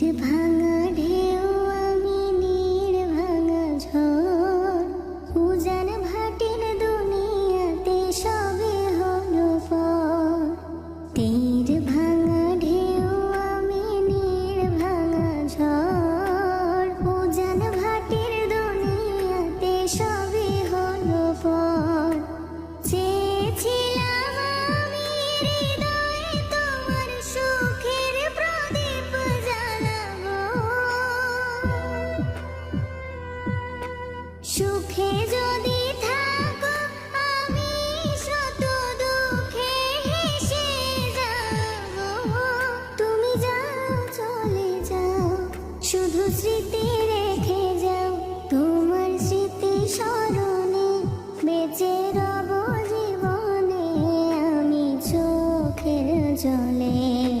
ভাঙ শুধু স্মৃতি রেখে যাও। তোমার স্মৃতি স্মরণে বেঁচে রব জীবনে আমি চোখের জলে।